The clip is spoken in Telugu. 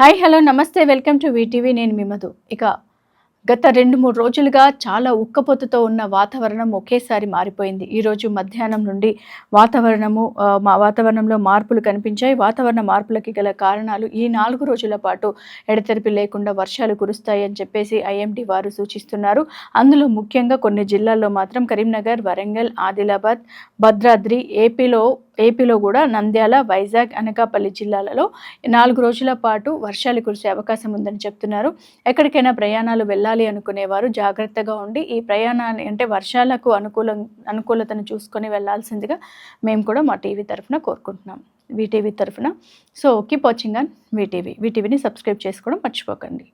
హాయ్ హలో నమస్తే వెల్కమ్ టు వీటీవీ. నేను మీ మధు. ఇక గత రెండు మూడు రోజులుగా చాలా ఉక్కపోతతో ఉన్న వాతావరణం ఒకేసారి మారిపోయింది. ఈరోజు మధ్యాహ్నం నుండి వాతావరణము మా వాతావరణంలో మార్పులు కనిపించాయి. వాతావరణ మార్పులకి గల కారణాలు ఈ నాలుగు రోజుల పాటు ఎడతెరిపి లేకుండా వర్షాలు కురుస్తాయి అని చెప్పేసి ఐఎండి వారు సూచిస్తున్నారు. అందులో ముఖ్యంగా కొన్ని జిల్లాల్లో మాత్రం కరీంనగర్ వరంగల్ ఆదిలాబాద్ భద్రాద్రి ఏపీలో ఏపీలో కూడా నంద్యాల వైజాగ్ అనకాపల్లి జిల్లాలలో నాలుగు రోజుల పాటు వర్షాలు కురిసే అవకాశం ఉందని చెప్తున్నారు. ఎక్కడికైనా ప్రయాణాలు వెళ్ళాలి అనుకునేవారు జాగ్రత్తగా ఉండి ఈ ప్రయాణాన్ని అంటే వర్షాలకు అనుకూలం అనుకూలతను చూసుకొని వెళ్ళాల్సిందిగా మేము కూడా మా టీవీ తరఫున కోరుకుంటున్నాం. వీటీవీ తరఫున. So keep watching on VTV వీటీవీని subscribe చేసుకోవడం మర్చిపోకండి.